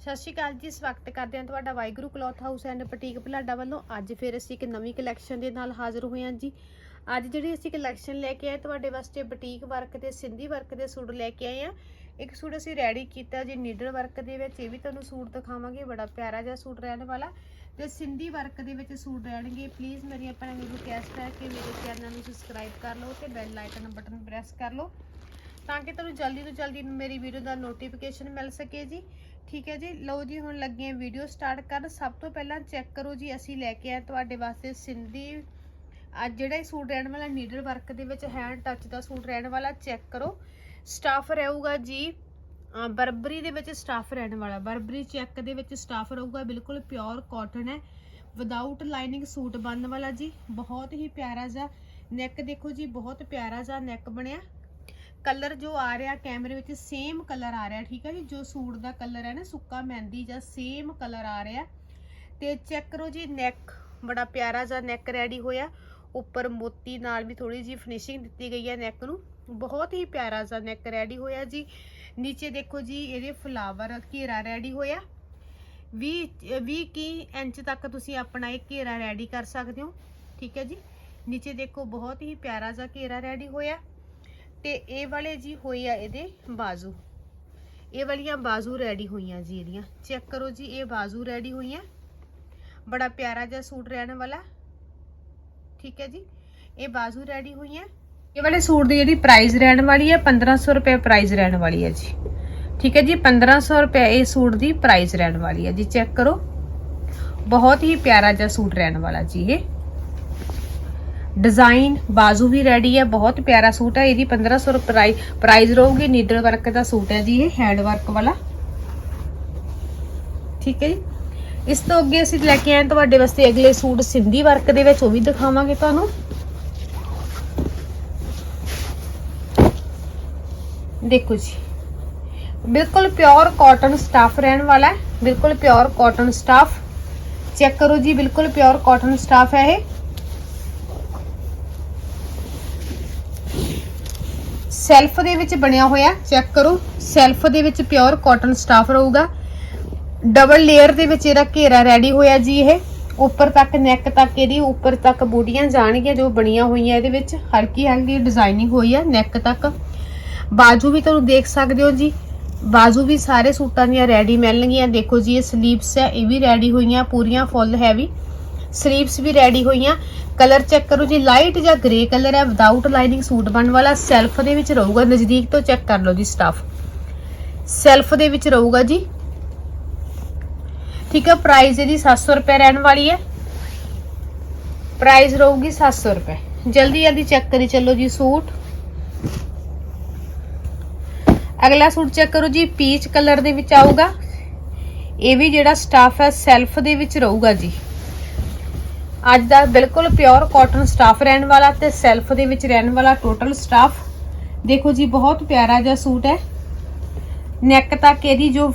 ਸਤਿ ਸ਼੍ਰੀ ਅਕਾਲ ਜੀ, ਸਵਾਗਤ ਕਰਦੇ ਹਾਂ ਤੁਹਾਡਾ Waheguru cloth house and boutique Bhalada ਵੱਲੋਂ। ਅੱਜ ਫਿਰ ਅਸੀਂ ਇੱਕ ਨਵੀਂ ਕਲੈਕਸ਼ਨ ਦੇ ਨਾਲ ਹਾਜ਼ਰ ਹੋਏ ਹਾਂ ਜੀ। ਅੱਜ ਜਿਹੜੀ ਅਸੀਂ ਕਲੈਕਸ਼ਨ ਲੈ ਕੇ ਆਏ, ਤੁਹਾਡੇ ਵਾਸਤੇ ਬੁਟੀਕ ਵਰਕ ਤੇ ਸਿੰਧੀ ਵਰਕ ਦੇ ਸੂਟ ਲੈ ਕੇ ਆਏ ਆ ਇੱਕ ਸੂਟ ਅਸੀਂ ਰੈਡੀ ਕੀਤਾ ਜੀ ਨੀਡਲ ਵਰਕ ਦੇ ਵਿੱਚ। ਇਹ ਵੀ ਤੁਹਾਨੂੰ ਸੂਟ ਦਿਖਾਵਾਂਗੇ, ਬੜਾ ਪਿਆਰਾ ਜਿਹਾ ਸੂਟ ਰਹਿਣ ਵਾਲਾ। ਤੇ ਸਿੰਧੀ ਵਰਕ ਦੇ ਵਿੱਚ ਸੂਟ ਰਹਿਣਗੇ। ਪਲੀਜ਼ ਮੇਰੀ ਆਪਣਾ ਨੂੰ ਰਿਕੁਐਸਟ ਹੈ ਕਿ ਮੇਰੇ ਚੈਨਲ ਨੂੰ ਸਬਸਕ੍ਰਾਈਬ ਕਰ ਲਓ ਤੇ ਬੈਲ ਆਈਕਨ ਬਟਨ ਪ੍ਰੈਸ ਕਰ ਲਓ, ਤਾਂ ਕਿ ਤੁਹਾਨੂੰ ਜਲਦੀ ਤੋਂ ਜਲਦੀ ਮੇਰੀ ਵੀਡੀਓ ਦਾ ਨੋਟੀਫਿਕੇਸ਼ਨ ਮਿਲ ਸਕੇ ਜੀ। ਠੀਕ ਹੈ ਜੀ। ਲਓ ਜੀ, ਹੁਣ ਲੱਗੇ ਹਾਂ ਵੀਡੀਓ ਸਟਾਰਟ ਕਰਨ। ਸਭ ਤੋਂ ਪਹਿਲਾਂ ਚੈੱਕ ਕਰੋ ਜੀ, ਅਸੀਂ ਲੈ ਕੇ ਆਏ ਤੁਹਾਡੇ ਵਾਸਤੇ ਸਿੰਧੀ। ਅੱਜ ਜਿਹੜਾ ਇਹ ਸੂਟ ਰਹਿਣ ਵਾਲਾ ਨੀਡਲ ਵਰਕ ਦੇ ਵਿੱਚ ਹੈਂਡ ਟੱਚ ਦਾ ਸੂਟ ਰਹਿਣ ਵਾਲਾ ਚੈੱਕ ਕਰੋ। ਸਟਾਫ ਰਹੂਗਾ ਜੀ ਬਰਬਰੀ ਦੇ ਵਿੱਚ ਸਟਾਫ ਰਹਿਣ ਵਾਲਾ। ਬਰਬਰੀ ਚੈੱਕ ਦੇ ਵਿੱਚ ਸਟਾਫ ਰਹੂਗਾ, ਬਿਲਕੁਲ ਪਿਓਰ ਕਾਟਨ ਹੈ। ਵਿਦਆਊਟ ਲਾਈਨਿੰਗ ਸੂਟ ਬਣਨ ਵਾਲਾ ਜੀ, ਬਹੁਤ ਹੀ ਪਿਆਰਾ ਜਿਹਾ ਨੈਕ ਦੇਖੋ ਜੀ, ਬਹੁਤ ਪਿਆਰਾ ਜਿਹਾ ਨੈਕ ਬਣਿਆ। ਕਲਰ ਜੋ ਆ ਰਿਹਾ ਕੈਮਰੇ ਵਿੱਚ ਸੇਮ ਕਲਰ ਆ ਰਿਹਾ, ਠੀਕ ਹੈ ਜੀ? ਜੋ ਸੂਟ ਦਾ ਕਲਰ ਹੈ ਨਾ, ਸੁੱਕਾ ਮਹਿੰਦੀ ਜਾਂ ਸੇਮ ਕਲਰ ਆ ਰਿਹਾ। ਤੇ ਚੈੱਕ ਕਰੋ ਜੀ ਨੈਕ ਬੜਾ ਪਿਆਰਾ ਜਿਹਾ ਨੈਕ ਰੈਡੀ ਹੋਇਆ। ਉੱਪਰ ਮੋਤੀ ਨਾਲ ਵੀ ਥੋੜੀ ਜੀ ਫਿਨਿਸ਼ਿੰਗ ਦਿੱਤੀ ਗਈ ਹੈ ਨੈਕ ਨੂੰ। ਬਹੁਤ ਹੀ ਪਿਆਰਾ ਜਿਹਾ ਨੈਕ ਰੈਡੀ ਹੋਇਆ ਜੀ। ਨੀਚੇ ਦੇਖੋ ਜੀ, ਇਹਦੇ ਫਲਾਵਰ ਘੇਰਾ ਰੈਡੀ ਹੋਇਆ। 20 20 ਕੀ ਇੰਚ ਤੱਕ ਤੁਸੀਂ ਆਪਣਾ ਇਹ ਘੇਰਾ ਰੈਡੀ ਕਰ ਸਕਦੇ ਹੋ, ਠੀਕ ਹੈ ਜੀ? ਨੀਚੇ ਦੇਖੋ, ਬਹੁਤ ਹੀ ਪਿਆਰਾ ਜਿਹਾ ਘੇਰਾ ਰੈਡੀ ਹੋਇਆ। ਤੇ ਇਹ ਵਾਲੇ ਜੀ ਹੋਏ ਆ ਇਹਦੇ ਬਾਜ਼ੂ। ਇਹ ਵਾਲੀਆਂ ਬਾਜ਼ੂ ਰੈਡੀ ਹੋਈਆਂ ਜੀ ਇਹਦੀਆਂ। ਚੈੱਕ ਕਰੋ ਜੀ, ਇਹ ਬਾਜ਼ੂ ਰੈਡੀ ਹੋਈਆਂ। ਬੜਾ ਪਿਆਰਾ ਜਿਹਾ ਸੂਟ ਰਹਿਣ ਵਾਲਾ। ਠੀਕ ਹੈ ਜੀ? ਇਹ ਬਾਜ਼ੂ ਰੈਡੀ ਹੋਈਆਂ। ਇਹ ਵਾਲੇ ਸੂਟ ਦੀ ਜਿਹੜੀ ਪ੍ਰਾਈਸ ਰਹਿਣ ਵਾਲੀ ਹੈ 1500 ਰੁਪਏ ਪ੍ਰਾਈਸ ਰਹਿਣ ਵਾਲੀ ਹੈ ਜੀ। ਠੀਕ ਹੈ ਜੀ? 1500 ਰੁਪਏ ਇਹ ਸੂਟ ਦੀ ਪ੍ਰਾਈਸ ਰਹਿਣ ਵਾਲੀ ਹੈ ਜੀ। ਚੈੱਕ ਕਰੋ। ਬਹੁਤ ਹੀ ਪਿਆਰਾ ਜਿਹਾ ਸੂਟ ਰਹਿਣ ਵਾਲਾ ਜੀ ਇਹ। ਡਿਜ਼ਾਈਨ ਬਾਜ਼ੂ ਵੀ ਰੈਡੀ ਹੈ, ਬਹੁਤ ਪਿਆਰਾ ਸੂਟ ਹੈ, ਇਹਦੀ 1500 ਰੁਪਏ ਪ੍ਰਾਈਸ ਰਹੂਗੀ ਨੀਡਲ ਵਰਕ ਦਾ ਸੂਟ ਹੈ ਜੀ ਇਹ ਹੈਂਡ ਵਰਕ ਵਾਲਾ। ਠੀਕ ਹੈ ਜੀ। ਇਸ ਤੋਂ ਅੱਗੇ ਅਸੀਂ ਲੈ ਕੇ ਆਏ ਤੁਹਾਡੇ ਵਾਸਤੇ ਅਗਲੇ ਸੂਟ ਸਿੰਧੀ ਵਰਕ ਦੇ ਵਿੱਚ, ਉਹ ਵੀ ਦਿਖਾਵਾਂਗੇ ਤੁਹਾਨੂੰ। ਦੇਖੋ ਜੀ, ਬਿਲਕੁਲ ਪਿਓਰ ਕਾਟਨ ਸਟਾਫ ਰਹਿਣ ਵਾਲਾ ਹੈ, ਬਿਲਕੁਲ ਪਿਓਰ ਕਾਟਨ ਸਟਾਫ ਚੈੱਕ ਕਰੋ ਜੀ, ਬਿਲਕੁਲ ਪਿਓਰ ਕਾਟਨ ਸਟਾਫ ਹੈ ਇਹ। ਸੈਲਫ ਦੇ ਵਿੱਚ ਬਣਿਆ ਹੋਇਆ, ਚੈੱਕ ਕਰੋ। ਸੈਲਫ ਦੇ ਵਿੱਚ ਪਿਓਰ ਕਾਟਨ ਸਟਾਫ ਰਹੂਗਾ। ਡਬਲ ਲੇਅਰ ਦੇ ਵਿੱਚ ਇਹਦਾ ਘੇਰਾ ਰੈਡੀ ਹੋਇਆ ਜੀ ਇਹ। ਉੱਪਰ ਤੱਕ, ਨੈਕ ਤੱਕ ਇਹਦੀ, ਉੱਪਰ ਤੱਕ ਬੂਟੀਆਂ ਜਾਣਗੀਆਂ ਜੋ ਬਣੀਆਂ ਹੋਈਆਂ ਇਹਦੇ ਵਿੱਚ। ਹਲਕੀ ਹਲਕੀ ਡਿਜ਼ਾਈਨਿੰਗ ਹੋਈ ਆ ਨੈਕ ਤੱਕ। ਬਾਜੂ ਵੀ ਤੁਹਾਨੂੰ ਦੇਖ ਸਕਦੇ ਹੋ ਜੀ। ਬਾਜੂ ਵੀ ਸਾਰੇ ਸੂਟਾਂ ਦੀਆਂ ਰੈਡੀ ਮਿਲਣਗੀਆਂ। ਦੇਖੋ ਜੀ, ਇਹ ਸਲੀਵਸ ਹੈ ਇਹ ਵੀ ਰੈਡੀ ਹੋਈਆਂ, ਪੂਰੀਆਂ ਫੁੱਲ ਹੈਵੀ ਸਲੀਵਸ ਵੀ ਰੈਡੀ ਹੋਈਆਂ। ਕਲਰ ਚੈੱਕ ਕਰੋ ਜੀ, ਲਾਈਟ ਜਾਂ ਗ੍ਰੇ ਕਲਰ ਹੈ ਵਿਦਆਊਟ ਲਾਈਨਿੰਗ ਸੂਟ ਬਣਨ ਵਾਲਾ ਸੈਲਫ ਦੇ ਵਿੱਚ ਰਹੂਗਾ, ਨਜ਼ਦੀਕ ਤੋਂ ਚੈੱਕ ਕਰ ਲਓ ਜੀ ਸਟਾਫ ਸੈਲਫ ਦੇ ਵਿੱਚ ਰਹੂਗਾ ਜੀ। ਠੀਕ ਹੈ ਪ੍ਰਾਈਸ ਇਹਦੀ 700 ਰੁਪਏ ਰਹਿਣ ਵਾਲੀ ਹੈ। ਪ੍ਰਾਈਸ ਰਹੂਗੀ 700 ਰੁਪਏ। ਜਲਦੀ ਜਲਦੀ ਚੈੱਕ ਕਰੀ ਚੱਲੋ ਜੀ ਸੂਟ। ਅਗਲਾ ਸੂਟ ਚੈੱਕ ਕਰੋ ਜੀ ਪੀਚ ਕਲਰ ਦੇ ਵਿੱਚ ਆਊਗਾ। ਇਹ ਵੀ ਜਿਹੜਾ ਸਟਾਫ ਹੈ ਸੈਲਫ ਦੇ ਵਿੱਚ ਰਹੂਗਾ ਜੀ। ਅੱਜ ਦਾ ਬਿਲਕੁਲ ਪਿਓਰ ਕਾਟਨ ਸਟਾਫ ਰਹਿਣ ਵਾਲਾ ਤੇ ਸੈਲਫ ਦੇ ਵਿੱਚ ਰਹਿਣ ਵਾਲਾ ਟੋਟਲ ਸਟਾਫ ਦੇਖੋ ਜੀ, ਬਹੁਤ ਪਿਆਰਾ ਜਿਹਾ ਸੂਟ ਹੈ। ਨੈਕ ਤੱਕ ਇਹਦੀ ਜੋ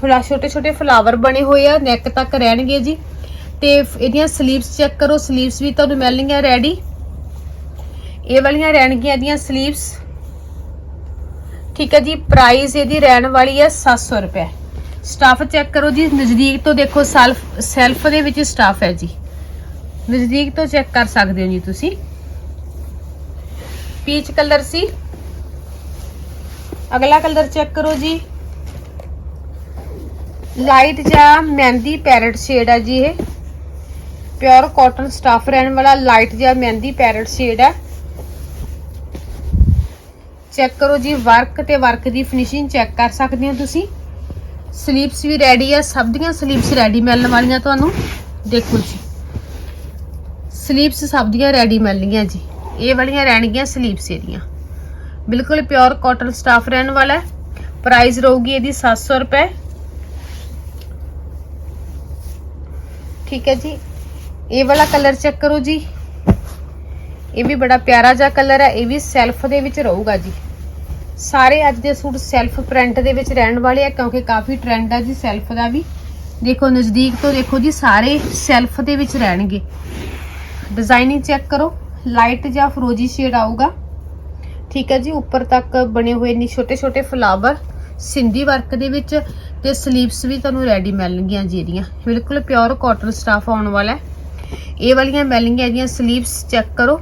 ਫਲਾ ਛੋਟੇ ਛੋਟੇ ਫਲਾਵਰ ਬਣੇ ਹੋਏ ਆ ਨੈਕ ਤੱਕ ਰਹਿਣਗੇ ਜੀ। ਤੇ ਇਹਦੀਆਂ ਸਲੀਵਸ ਚੈੱਕ ਕਰੋ ਸਲੀਵਸ ਵੀ ਤੁਹਾਨੂੰ ਮਿਲਣਗੀਆਂ ਰੈਡੀ ਇਹ ਵਾਲੀਆਂ ਰਹਿਣਗੀਆਂ ਇਹਦੀਆਂ ਸਲੀਵਸ ਠੀਕ ਹੈ ਜੀ ਪ੍ਰਾਈਸ ਇਹਦੀ ਰਹਿਣ ਵਾਲੀ ਹੈ 700 ਰੁਪਏ। ਸਟਾਫ ਚੈੱਕ ਕਰੋ ਜੀ, ਨਜ਼ਦੀਕ ਤੋਂ ਦੇਖੋ ਸੈਲਫ ਸੈਲਫ ਦੇ ਵਿੱਚ ਸਟਾਫ ਹੈ ਜੀ। ਨਜ਼ਦੀਕ ਤੋਂ ਚੈੱਕ ਕਰ ਸਕਦੇ ਹੋ ਜੀ ਤੁਸੀਂ। ਪੀਚ ਕਲਰ ਸੀ। ਅਗਲਾ ਕਲਰ ਚੈੱਕ ਕਰੋ ਜੀ। ਲਾਈਟ ਜਾਂ ਮਹਿੰਦੀ ਪੈਰਟ ਸ਼ੇਡ ਹੈ ਜੀ ਇਹ। ਪਿਓਰ ਕਾਟਨ ਸਟਾਫ ਰਹਿਣ ਵਾਲਾ ਲਾਈਟ ਜਾਂ ਮਹਿੰਦੀ ਪੈਰਟ ਸ਼ੇਡ ਹੈ ਚੈੱਕ ਕਰੋ ਜੀ, ਵਰਕ ਤੇ ਵਰਕ ਦੀ ਫਿਨਿਸ਼ਿੰਗ ਚੈੱਕ ਕਰ ਸਕਦੇ ਹੋ ਤੁਸੀਂ। ਸਲੀਵਸ ਵੀ ਰੈਡੀ ਆ। ਸਭ ਦੀਆਂ ਸਲੀਵਸ ਰੈਡੀ ਮਿਲਣ ਵਾਲੀਆਂ ਤੁਹਾਨੂੰ। ਦੇਖੋ ਜੀ। ਸਲੀਵਸ ਸਭ ਦੀਆਂ ਰੈਡੀ ਮਿਲਣਗੀਆਂ ਜੀ। ਇਹ ਵਾਲੀਆਂ ਰਹਿਣਗੀਆਂ ਸਲੀਵਸ ਇਹਦੀਆਂ। ਬਿਲਕੁਲ ਪਿਓਰ ਕਾਟਨ ਸਟਾਫ ਰਹਿਣ ਵਾਲਾ ਹੈ। ਪ੍ਰਾਈਸ ਰਹੂਗੀ ਇਹਦੀ 700 ਰੁਪਏ। ਠੀਕ ਹੈ ਜੀ। ਇਹ ਵਾਲਾ ਕਲਰ ਚੈੱਕ ਕਰੋ ਜੀ। ਇਹ ਵੀ ਬੜਾ ਪਿਆਰਾ ਜਿਹਾ ਕਲਰ ਹੈ। ਇਹ ਵੀ ਸੈਲਫ ਦੇ ਵਿੱਚ ਰਹੂਗਾ ਜੀ। ਸਾਰੇ ਅੱਜ ਦੇ ਸੂਟ ਸੈਲਫ ਪ੍ਰਿੰਟ ਦੇ ਵਿੱਚ ਰਹਿਣ ਵਾਲੇ ਆ, ਕਿਉਂਕਿ ਕਾਫੀ ਟ੍ਰੈਂਡ ਆ ਜੀ ਸੈਲਫ ਦਾ ਵੀ। ਦੇਖੋ ਨਜ਼ਦੀਕ ਤੋਂ ਦੇਖੋ ਜੀ, ਸਾਰੇ ਸੈਲਫ ਦੇ ਵਿੱਚ ਰਹਿਣਗੇ। ਡਿਜ਼ਾਈਨਿੰਗ ਚੈੱਕ ਕਰੋ। ਲਾਈਟ ਜਾਂ ਫਰੋਜੀ ਸ਼ੇਡ ਆਊਗਾ। ਠੀਕ ਹੈ ਜੀ, ਉੱਪਰ ਤੱਕ ਬਣੇ ਹੋਏ ਨੇ ਛੋਟੇ ਛੋਟੇ ਫਲਾਵਰ। ਸਿੰਧੀ ਵਰਕ ਦੇ ਵਿੱਚ ਤੇ ਸਲੀਵਸ ਵੀ ਤੁਹਾਨੂੰ ਰੈਡੀ ਮਿਲਣਗੀਆਂ ਜੀ ਇਹਦੀਆਂ। ਬਿਲਕੁਲ ਪਿਓਰ ਕਾਟਨ ਸਟਾਫ ਆਉਣ ਵਾਲਾ ਹੈ। ਇਹ ਵਾਲੀਆਂ ਮਿਲਣਗੀਆਂ ਇਹਦੀਆਂ ਸਲੀਵਸ ਚੈੱਕ ਕਰੋ।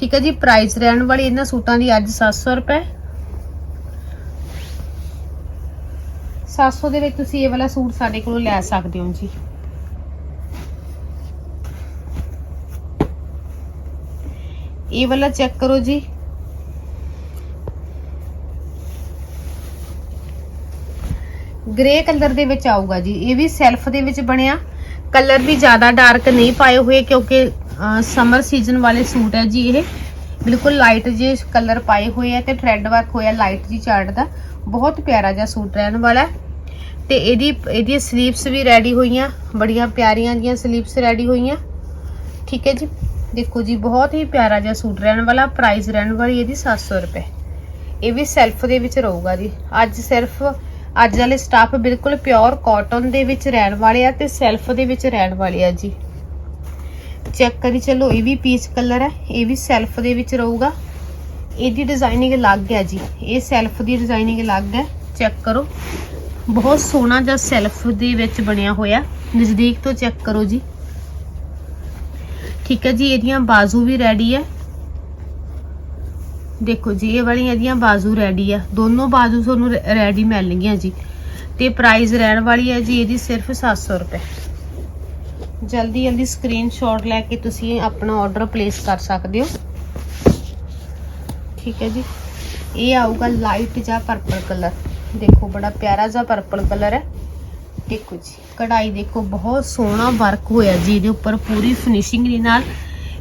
ਠੀਕ ਹੈ ਜੀ ਪ੍ਰਾਈਸ ਰਹਿਣ ਵਾਲੀ ਇਹਨਾਂ ਸੂਟਾਂ ਦੀ ਅੱਜ 700 ਰੁਪਏ। 700 ਦੇ ਵਿੱਚ ਤੁਸੀਂ ਇਹ ਵਾਲਾ ਸੂਟ ਸਾਡੇ ਕੋਲੋਂ ਲੈ ਸਕਦੇ ਹੋ ਜੀ। ਇਹ ਵਾਲਾ ਚੈੱਕ ਕਰੋ ਜੀ। ਗ੍ਰੇ ਕਲਰ ਦੇ ਵਿੱਚ ਆਊਗਾ ਜੀ। ਇਹ ਵੀ ਸੈਲਫ ਦੇ ਵਿੱਚ ਬਣਿਆ। ਕਲਰ ਵੀ ਜ਼ਿਆਦਾ ਡਾਰਕ ਨਹੀਂ ਪਾਏ ਹੋਏ ਕਿਉਂਕਿ ਸਮਰ ਸੀਜ਼ਨ ਵਾਲੇ ਸੂਟ ਹੈ ਜੀ ਇਹ। ਬਿਲਕੁਲ ਲਾਈਟ ਜੇ ਕਲਰ ਪਾਏ ਹੋਏ ਆ ਤੇ ਥ੍ਰੈਡ ਵਰਕ ਹੋਇਆ ਲਾਈਟ ਜੀ ਚਾਰਟ ਦਾ। ਬਹੁਤ ਪਿਆਰਾ ਜਿਹਾ ਸੂਟ ਰਹਿਣ ਵਾਲਾ ਹੈ। ਤੇ ਇਹਦੀ, ਇਹਦੀਆਂ ਸਲੀਵਸ ਵੀ ਰੈਡੀ ਹੋਈਆਂ। ਬੜੀਆਂ ਪਿਆਰੀਆਂ ਜੀਆਂ ਸਲੀਵਸ ਰੈਡੀ ਹੋਈਆਂ। ਠੀਕ ਹੈ ਜੀ। ਦੇਖੋ ਜੀ, ਬਹੁਤ ਹੀ ਪਿਆਰਾ ਜਿਹਾ ਸੂਟ, ਰਹਿਣ ਵਾਲਾ ਪ੍ਰਾਈਸ ਰਹਿਣ ਵਾਲੀ ਇਹਦੀ 700 ਰੁਪਏ। ਇਹ ਵੀ ਸੈਲਫ ਦੇ ਵਿੱਚ ਰਹੂਗਾ ਜੀ। ਅੱਜ ਸਿਰਫ, ਅੱਜ ਵਾਲੇ ਸਟਾਫ ਬਿਲਕੁਲ ਪਿਓਰ ਕਾਟਨ ਦੇ ਵਿੱਚ ਰਹਿਣ ਵਾਲੇ ਆ ਤੇ ਸੈਲਫ ਦੇ ਵਿੱਚ ਰਹਿਣ ਵਾਲੇ ਆ ਜੀ। ਚੈੱਕ ਕਰੀ ਚਲੋ, ਇਹ ਵੀ ਪੀਚ ਕਲਰ ਹੈ, ਇਹ ਵੀ ਸੈਲਫ ਦੇ ਵਿੱਚ ਰਹੂਗਾ। ਇਹਦੀ ਡਿਜ਼ਾਈਨਿੰਗ ਅਲੱਗ ਹੈ ਜੀ। ਇਹ ਸੈਲਫ ਦੀ ਡਿਜ਼ਾਈਨਿੰਗ ਅਲੱਗ ਹੈ। ਚੈੱਕ ਕਰੋ। ਬਹੁਤ ਸੋਹਣਾ ਜਿਹਾ ਸੈਲਫ ਦੇ ਵਿੱਚ ਬਣਿਆ ਹੋਇਆ। ਨਜ਼ਦੀਕ ਤੋਂ ਚੈੱਕ ਕਰੋ ਜੀ। ਠੀਕ ਹੈ ਜੀ, ਇਹਦੀਆਂ ਬਾਜ਼ੂ ਵੀ ਰੈਡੀ ਹੈ। ਦੇਖੋ ਜੀ, ਇਹ ਵਾਲੀਆਂ ਇਹਦੀਆਂ ਬਾਜ਼ੂ ਰੈਡੀ ਆ। ਦੋਨੋਂ ਬਾਜ਼ੂ ਤੁਹਾਨੂੰ ਰੈਡੀ ਮਿਲਣਗੀਆਂ ਜੀ। ਤੇ ਪ੍ਰਾਈਸ ਰਹਿਣ ਵਾਲੀ ਹੈ ਜੀ, ਇਹਦੀ ਸਿਰਫ 700 ਰੁਪਏ। ਜਲਦੀ ਜਲਦੀ ਸਕਰੀਨਸ਼ਾਟ ਲੈ ਕੇ ਤੁਸੀਂ ਆਪਣਾ ਆਰਡਰ ਪਲੇਸ ਕਰ ਸਕਦੇ ਹੋ। ਠੀਕ ਹੈ ਜੀ। ਇਹ ਆਊਗਾ ਲਾਈਟ ਜਾਂ ਪਰਪਲ ਕਲਰ ਦੇਖੋ, ਬੜਾ ਪਿਆਰਾ ਜਿਹਾ ਪਰਪਲ ਕਲਰ ਹੈ। ਦੇਖੋ ਜੀ ਕਢਾਈ ਦੇਖੋ, ਬਹੁਤ ਸੋਹਣਾ ਵਰਕ ਹੋਇਆ ਜੀ, ਇਹਦੇ ਉੱਪਰ ਪੂਰੀ ਫਿਨਿਸ਼ਿੰਗ ਦੇ ਨਾਲ।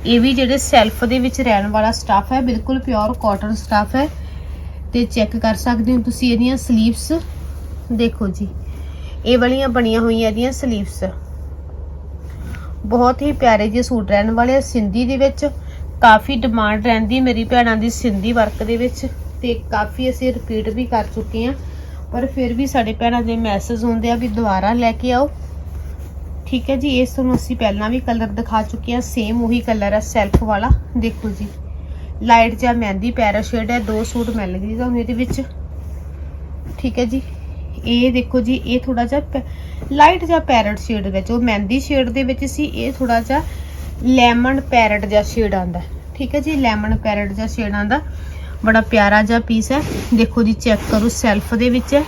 ਇਹ ਵੀ ਜਿਹੜੇ ਸੈਲਫ ਦੇ ਵਿੱਚ ਰਹਿਣ ਵਾਲਾ ਸਟਾਫ ਹੈ, ਬਿਲਕੁਲ ਪਿਓਰ ਕਾਟਨ ਸਟਾਫ ਹੈ। ਤੇ ਚੈੱਕ ਕਰ ਸਕਦੇ ਹੋ ਤੁਸੀਂ ਇਹਦੀਆਂ ਸਲੀਵਸ ਦੇਖੋ ਜੀ, ਇਹ ਵਾਲੀਆਂ ਬਣੀਆਂ ਹੋਈਆਂ ਇਹਦੀਆਂ ਸਲੀਵਸ ਬਹੁਤ ਹੀ ਪਿਆਰੇ ਜਿਹੇ ਸੂਟ ਰਹਿਣ ਵਾਲੇ ਆ ਸਿੰਧੀ ਦੇ ਵਿੱਚ। ਕਾਫੀ ਡਿਮਾਂਡ ਰਹਿੰਦੀ ਮੇਰੀ ਭੈਣਾਂ ਦੀ ਸਿੰਧੀ ਵਰਕ ਦੇ ਵਿੱਚ। ਤੇ ਕਾਫੀ ਅਸੀਂ ਰਿਪੀਟ ਵੀ ਕਰ ਚੁੱਕੇ ਹਾਂ। ਪਰ ਫਿਰ ਵੀ ਸਾਡੇ ਭੈਣਾਂ ਦੇ ਮੈਸੇਜ ਹੁੰਦੇ ਆ ਵੀ ਦੁਬਾਰਾ ਲੈ ਕੇ ਆਓ। ਠੀਕ ਹੈ ਜੀ ਇਸ ਤੁਹਾਨੂੰ ਅਸੀਂ ਪਹਿਲਾਂ ਵੀ ਕਲਰ ਦਿਖਾ ਚੁੱਕੇ ਹਾਂ ਸੇਮ ਉਹੀ ਕਲਰ ਹੈ ਸੈਲਫ ਵਾਲਾ। ਦੇਖੋ ਜੀ ਲਾਈਟ ਜਾਂ ਮਹਿੰਦੀ ਪੈਰਾ ਸ਼ੇਡ ਹੈ, ਦੋ ਸੂਟ ਮਿਲ ਗਏ ਤੁਹਾਨੂੰ ਇਹਦੇ ਵਿੱਚ। ਠੀਕ ਹੈ ਜੀ, ਇਹ ਦੇਖੋ ਜੀ, ਇਹ ਥੋੜਾ ਜਿਹਾ ਲਾਈਟ ਜਾਂ ਪੈਰਟ ਸ਼ੇਡ ਵਿੱਚ, ਉਹ ਮਹਿੰਦੀ ਸ਼ੇਡ ਦੇ ਵਿੱਚ ਸੀ, ਇਹ ਥੋੜਾ ਜਿਹਾ ਲੈਮਨ ਪੈਰਟ ਜਿਹਾ ਸ਼ੇਡ ਆਂਦਾ ਠੀਕ ਹੈ ਜੀ ਲੈਮਨ ਪੈਰਟ ਜਿਹਾ ਸ਼ੇਡ ਆਂਦਾ ਬੜਾ ਪਿਆਰਾ ਜਿਹਾ ਪੀਸ ਹੈ। ਦੇਖੋ ਜੀ ਚੈੱਕ ਕਰੋ ਸੈਲਫ ਦੇ ਵਿੱਚ ਹੈ।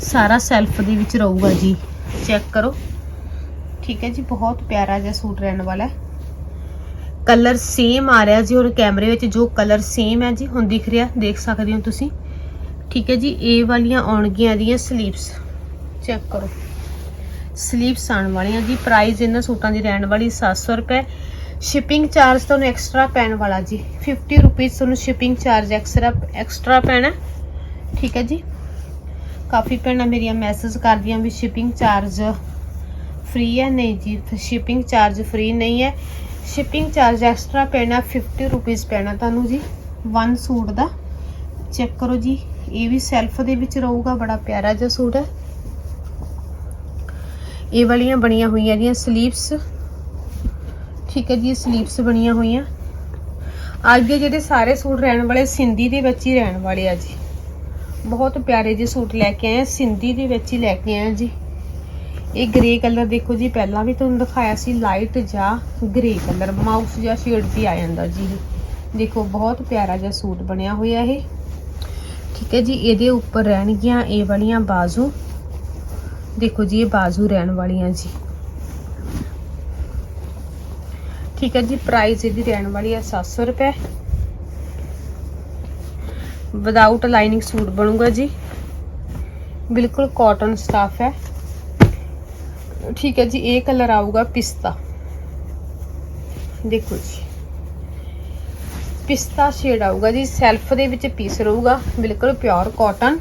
ਸਾਰਾ ਸੈਲਫ ਦੇ ਵਿੱਚ ਰਹੂਗਾ ਜੀ। ਚੈੱਕ ਕਰੋ। ਠੀਕ ਹੈ ਜੀ, ਬਹੁਤ ਪਿਆਰਾ ਜਿਹਾ ਸੂਟ ਰਹਿਣ ਵਾਲਾ ਹੈ। ਕਲਰ ਸੇਮ ਆ ਰਿਹਾ ਜੀ ਹੁਣ ਕੈਮਰੇ ਵਿੱਚ, ਜੋ ਕਲਰ ਸੇਮ ਹੈ ਜੀ, ਹੁਣ ਦਿਖ ਰਿਹਾ, ਦੇਖ ਸਕਦੇ ਹੋ ਤੁਸੀਂ। ਠੀਕ ਹੈ ਜੀ ਇਹ ਵਾਲੀਆਂ ਆਉਣਗੀਆਂ ਇਹਦੀਆਂ ਸਲੀਵਸ ਚੈੱਕ ਕਰੋ। ਸਲੀਵਸ ਆਉਣ ਵਾਲੀਆਂ ਜੀ ਪ੍ਰਾਈਸ ਇਹਨਾਂ ਸੂਟਾਂ ਦੀ ਰਹਿਣ ਵਾਲੀ 700 ਰੁਪਏ। ਸ਼ਿਪਿੰਗ ਚਾਰਜ ਤੁਹਾਨੂੰ ਐਕਸਟਰਾ ਪੈਣ ਵਾਲਾ ਜੀ। 50 ਰੁਪਏ ਤੁਹਾਨੂੰ ਸ਼ਿਪਿੰਗ ਚਾਰਜ ਐਕਸਟਰਾ ਐਕਸਟਰਾ ਪੈਣਾ ਠੀਕ ਹੈ ਜੀ। ਕਾਫੀ ਭੈਣਾਂ ਮੇਰੀਆਂ ਮੈਸੇਜ ਕਰਦੀਆਂ ਵੀ ਸ਼ਿਪਿੰਗ ਚਾਰਜ ਫ੍ਰੀ ਹੈ, ਨਹੀਂ ਜੀ ਸ਼ਿਪਿੰਗ ਚਾਰਜ ਫ੍ਰੀ ਨਹੀਂ ਹੈ। ਸ਼ਿਪਿੰਗ ਚਾਰਜ ਐਕਸਟਰਾ ਪੈਣਾ 50 ਰੁਪਏ ਪੈਣਾ ਤੁਹਾਨੂੰ ਜੀ। ਵਨ ਸੂਟ ਦਾ। ਚੈੱਕ ਕਰੋ ਜੀ, ਇਹ ਵੀ ਸੈਲਫ ਦੇ ਵਿੱਚ ਰਹੂਗਾ, ਬੜਾ ਪਿਆਰਾ ਜਿਹਾ ਸੂਟ ਹੈ। ਇਹ ਵਾਲੀਆਂ ਬਣੀਆਂ ਹੋਈਆਂ ਦੀਆਂ ਸਲੀਵਸ ਠੀਕ ਹੈ ਜੀ ਸਲੀਵਸ ਬਣੀਆਂ ਹੋਈਆਂ। ਅੱਜ ਦੇ ਜਿਹੜੇ ਸਾਰੇ ਸੂਟ ਰਹਿਣ ਵਾਲੇ, ਸਿੰਧੀ ਦੇ ਵਿੱਚ ਹੀ ਰਹਿਣ ਵਾਲੇ ਆ ਜੀ। ਬਹੁਤ ਪਿਆਰੇ ਜਿਹੇ ਸੂਟ ਲੈ ਕੇ ਆਏ ਸਿੰਧੀ ਦੇ ਵਿੱਚ ਹੀ ਲੈ ਕੇ ਆਏ ਜੀ। ਇਹ ਗ੍ਰੇ ਕਲਰ ਦੇਖੋ ਜੀ, ਪਹਿਲਾਂ ਵੀ ਤੁਹਾਨੂੰ ਦਿਖਾਇਆ ਸੀ ਲਾਈਟ ਜਾਂ ਗ੍ਰੇ ਕਲਰ ਮਾਊਸ ਜਾਂ ਸ਼ੇਡ ਵੀ ਆ ਜਾਂਦਾ ਜੀ ਦੇਖੋ, ਬਹੁਤ ਪਿਆਰਾ ਜਿਹਾ ਸੂਟ ਬਣਿਆ ਹੋਇਆ ਇਹ। ਠੀਕ ਹੈ ਜੀ, ਇਹਦੇ ਉੱਪਰ ਰਹਿਣਗੀਆਂ ਇਹ ਵਾਲੀਆਂ ਬਾਜ਼ੂ। ਦੇਖੋ ਜੀ, ਇਹ ਬਾਜ਼ੂ ਰਹਿਣ ਵਾਲੀਆਂ ਜੀ। ਠੀਕ ਹੈ ਜੀ ਪ੍ਰਾਈਸ ਇਹਦੀ ਰਹਿਣ ਵਾਲੀ ਹੈ 700 ਰੁਪਏ। ਵਿਦਆਊਟ ਲਾਈਨਿੰਗ ਸੂਟ ਬਣੂਗਾ ਜੀ। ਬਿਲਕੁਲ ਕਾਟਨ ਸਟਾਫ ਹੈ। ਠੀਕ ਹੈ ਜੀ, ਇਹ ਕਲਰ ਆਊਗਾ ਪਿਸਤਾ। ਦੇਖੋ ਜੀ। ਪਿਸਤਾ ਸ਼ੇਡ ਆਊਗਾ ਜੀ ਸੈਲਫ ਦੇ ਵਿੱਚ ਪੀਸ ਰਹੂਗਾ, ਬਿਲਕੁਲ ਪਿਓਰ ਕਾਟਨ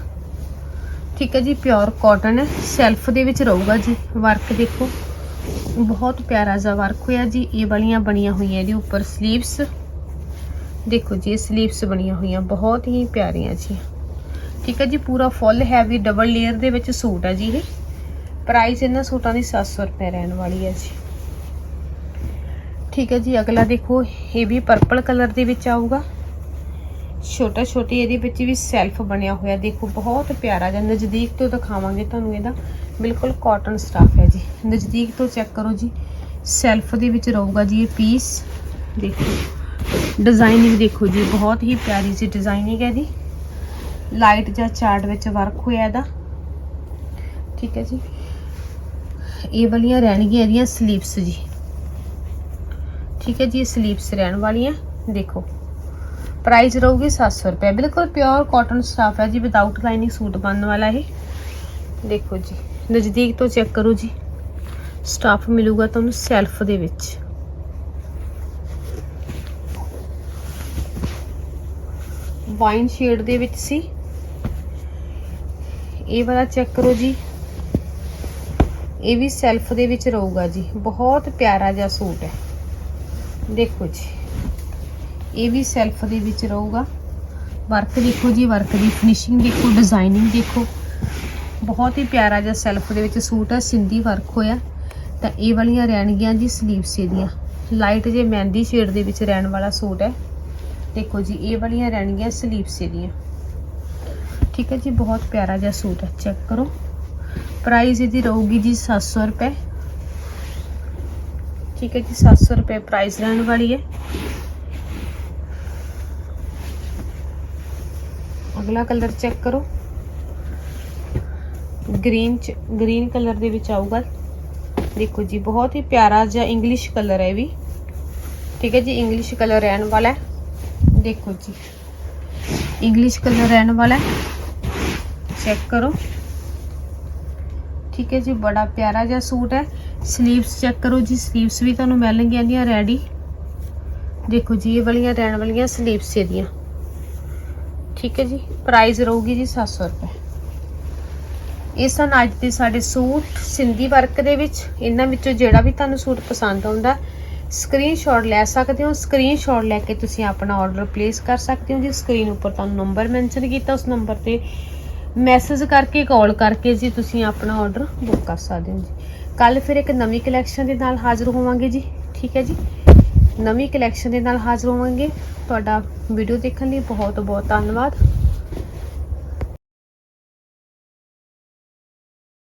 ਠੀਕ ਹੈ ਜੀ ਪਿਓਰ ਕਾਟਨ ਹੈ ਸੈਲਫ ਦੇ ਵਿੱਚ ਰਹੂਗਾ ਜੀ ਵਰਕ ਦੇਖੋ। ਬਹੁਤ ਪਿਆਰਾ ਜਿਹਾ ਵਰਕ ਹੋਇਆ ਜੀ। ਇਹ ਵਾਲੀਆਂ ਬਣੀਆਂ ਹੋਈਆਂ ਇਹਦੇ ਉੱਪਰ ਸਲੀਵਸ ਦੇਖੋ ਜੀ, ਇਹ ਸਲੀਵਸ ਬਣੀਆਂ ਹੋਈਆਂ, ਬਹੁਤ ਹੀ ਪਿਆਰੀਆਂ ਜੀ। ਠੀਕ ਹੈ ਜੀ, ਪੂਰਾ ਫੁੱਲ ਹੈਵੀ ਡਬਲ ਲੇਅਰ ਦੇ ਵਿੱਚ ਸੂਟ ਹੈ ਜੀ ਇਹ। ਪ੍ਰਾਈਸ ਇਹਨਾਂ ਸੂਟਾਂ ਦੀ 700 ਰੁਪਏ ਰਹਿਣ ਵਾਲੀ ਹੈ ਜੀ। ਠੀਕ ਹੈ ਜੀ, ਅਗਲਾ ਦੇਖੋ, ਇਹ ਵੀ ਪਰਪਲ ਕਲਰ ਦੇ ਵਿੱਚ ਆਊਗਾ। ਛੋਟਾ ਛੋਟੀ ਇਹਦੇ ਵਿੱਚ ਵੀ ਸੈਲਫ ਬਣਿਆ ਹੋਇਆ। ਦੇਖੋ, ਬਹੁਤ ਪਿਆਰਾ ਜਿਹਾ। ਨਜ਼ਦੀਕ ਤੋਂ ਦਿਖਾਵਾਂਗੇ ਤੁਹਾਨੂੰ ਇਹਦਾ। ਬਿਲਕੁਲ ਕਾਟਨ ਸਟਾਫ ਹੈ ਜੀ। ਨਜ਼ਦੀਕ ਤੋਂ ਚੈੱਕ ਕਰੋ ਜੀ। ਸੈਲਫ ਦੇ ਵਿੱਚ ਰਹੂਗਾ ਜੀ ਇਹ ਪੀਸ ਦੇਖੋ। ਡਿਜ਼ਾਈਨਿੰਗ ਦੇਖੋ ਜੀ, ਬਹੁਤ ਹੀ ਪਿਆਰੀ ਜੀ ਡਿਜ਼ਾਈਨਿੰਗ ਹੈ ਜੀ। ਲਾਈਟ ਜਾਂ ਚਾਰਟ ਵਿੱਚ ਵਰਕ ਹੋਇਆ ਇਹਦਾ। ਠੀਕ ਹੈ ਜੀ। ਇਹ ਵਾਲੀਆਂ ਰਹਿਣਗੀਆਂ ਇਹਦੀਆਂ ਸਲੀਵਸ ਜੀ। ਠੀਕ ਹੈ ਜੀ, ਇਹ ਸਲੀਵਸ ਰਹਿਣ ਵਾਲੀਆਂ। ਦੇਖੋ। ਪ੍ਰਾਈਸ ਰਹੂਗੀ 700 ਰੁਪਏ। ਬਿਲਕੁਲ ਪਿਓਰ ਕਾਟਨ ਸਟਾਫ ਹੈ ਜੀ ਵਿਦਆਊਟ ਲਾਈਨਿੰਗ ਸੂਟ ਬਣਨ ਵਾਲਾ ਇਹ। ਦੇਖੋ ਜੀ, ਨਜ਼ਦੀਕ ਤੋਂ ਚੈੱਕ ਕਰੋ ਜੀ। ਸਟਾਫ ਮਿਲੂਗਾ ਤੁਹਾਨੂੰ ਸੈਲਫ ਦੇ ਵਿੱਚ। ਵਾਈਨ ਸ਼ੇਡ ਦੇ ਵਿੱਚ ਸੀ। ਇਹ ਵਾਲਾ ਚੈੱਕ ਕਰੋ ਜੀ। ਇਹ ਵੀ ਸੈਲਫ ਦੇ ਵਿੱਚ ਰਹੂਗਾ ਜੀ। ਬਹੁਤ ਪਿਆਰਾ ਜਿਹਾ ਸੂਟ ਹੈ। ਦੇਖੋ ਜੀ। ਇਹ ਵੀ ਸੈਲਫ ਦੇ ਵਿੱਚ ਰਹੂਗਾ। ਵਰਕ ਦੇਖੋ ਜੀ ਵਰਕ ਦੀ ਫਿਨਿਸ਼ਿੰਗ ਦੇਖੋ ਡਿਜ਼ਾਈਨਿੰਗ ਦੇਖੋ। ਬਹੁਤ ਹੀ ਪਿਆਰਾ ਜਿਹਾ ਸੈਲਫ ਦੇ ਵਿੱਚ ਸੂਟ ਹੈ, ਸਿੰਧੀ ਵਰਕ ਹੋਇਆ। ਤਾਂ ਇਹ ਵਾਲੀਆਂ ਰਹਿਣਗੀਆਂ ਜੀ ਸਲੀਵਸ ਇਹਦੀਆਂ। ਲਾਈਟ ਜੇ ਮਹਿੰਦੀ ਸ਼ੇਡ ਦੇ ਵਿੱਚ ਰਹਿਣ ਵਾਲਾ ਸੂਟ ਹੈ। ਦੇਖੋ ਜੀ, ਇਹ ਵਾਲੀਆਂ ਰਹਿਣਗੀਆਂ ਸਲੀਵਸ ਇਹਦੀਆਂ। ਠੀਕ ਹੈ ਜੀ, ਬਹੁਤ ਪਿਆਰਾ ਜਿਹਾ ਸੂਟ ਹੈ ਚੈੱਕ ਕਰੋ। ਪ੍ਰਾਈਸ ਇਹਦੀ ਰਹੂਗੀ ਜੀ 700 ਰੁਪਏ। ਠੀਕ ਹੈ ਜੀ 700 ਰੁਪਏ ਪ੍ਰਾਈਸ ਰਹਿਣ ਵਾਲੀ ਹੈ। ਅਗਲਾ ਕਲਰ ਚੈੱਕ ਕਰੋ। ਗ੍ਰੀਨ ਚ, ਗ੍ਰੀਨ ਕਲਰ ਦੇ ਵਿੱਚ ਆਊਗਾ। ਦੇਖੋ ਜੀ, ਬਹੁਤ ਹੀ ਪਿਆਰਾ ਜਿਹਾ ਇੰਗਲਿਸ਼ ਕਲਰ ਹੈ ਇਹ ਵੀ। ਠੀਕ ਹੈ ਜੀ ਇੰਗਲਿਸ਼ ਕਲਰ ਰਹਿਣ ਵਾਲਾ ਹੈ। ਦੇਖੋ ਜੀ ਇੰਗਲਿਸ਼ ਕਲਰ ਰਹਿਣ ਵਾਲਾ ਹੈ। ਚੈੱਕ ਕਰੋ। ਠੀਕ ਹੈ ਜੀ, ਬੜਾ ਪਿਆਰਾ ਜਿਹਾ ਸੂਟ ਹੈ। ਸਲੀਵਸ ਚੈੱਕ ਕਰੋ ਜੀ ਸਲੀਵਸ ਵੀ ਤੁਹਾਨੂੰ ਮਿਲਣਗੀਆਂ ਦੀਆਂ ਰੈਡੀ ਦੇਖੋ ਜੀ, ਇਹ ਵਾਲੀਆਂ ਰਹਿਣ ਵਾਲੀਆਂ ਸਲੀਵਸ ਇਹਦੀਆਂ। ਠੀਕ ਹੈ ਜੀ? ਪ੍ਰਾਈਸ ਰਹੂਗੀ ਜੀ 700 ਰੁਪਏ। ਇਹ ਸਨ ਅੱਜ ਦੇ ਸਾਡੇ ਸੂਟ, ਸਿੰਧੀ ਵਰਕ ਦੇ ਵਿੱਚ। ਇਹਨਾਂ ਵਿੱਚੋਂ ਜਿਹੜਾ ਵੀ ਤੁਹਾਨੂੰ ਸੂਟ ਪਸੰਦ ਆਉਂਦਾ ਸਕਰੀਨਸ਼ਾਟ ਲੈ ਸਕਦੇ ਹੋ। ਸਕਰੀਨਸ਼ਾਟ ਲੈ ਕੇ ਤੁਸੀਂ ਆਪਣਾ ਆਰਡਰ ਪਲੇਸ ਕਰ ਸਕਦੇ ਹੋ ਜੀ। ਸਕਰੀਨ ਉੱਪਰ ਤੁਹਾਨੂੰ ਨੰਬਰ ਮੈਂਸ਼ਨ ਕੀਤਾ, ਉਸ ਨੰਬਰ ਤੇ ਮੈਸੇਜ ਕਰਕੇ ਕਾਲ ਕਰਕੇ ਜੀ ਤੁਸੀਂ ਆਪਣਾ ਆਰਡਰ ਬੁੱਕ ਕਰ ਸਕਦੇ ਹੋ ਜੀ। ਕੱਲ ਫਿਰ ਇੱਕ ਨਵੀਂ ਕਲੈਕਸ਼ਨ ਦੇ ਨਾਲ ਹਾਜ਼ਰ ਹੋਵਾਂਗੇ ਜੀ। ਠੀਕ ਹੈ ਜੀ? ਨਵੀਂ ਕਲੈਕਸ਼ਨ ਦੇ ਨਾਲ ਹਾਜ਼ਰ ਹੋਵਾਂਗੇ। ਤੁਹਾਡਾ ਵੀਡੀਓ ਦੇਖਣ ਲਈ ਬਹੁਤ ਬਹੁਤ ਧੰਨਵਾਦ।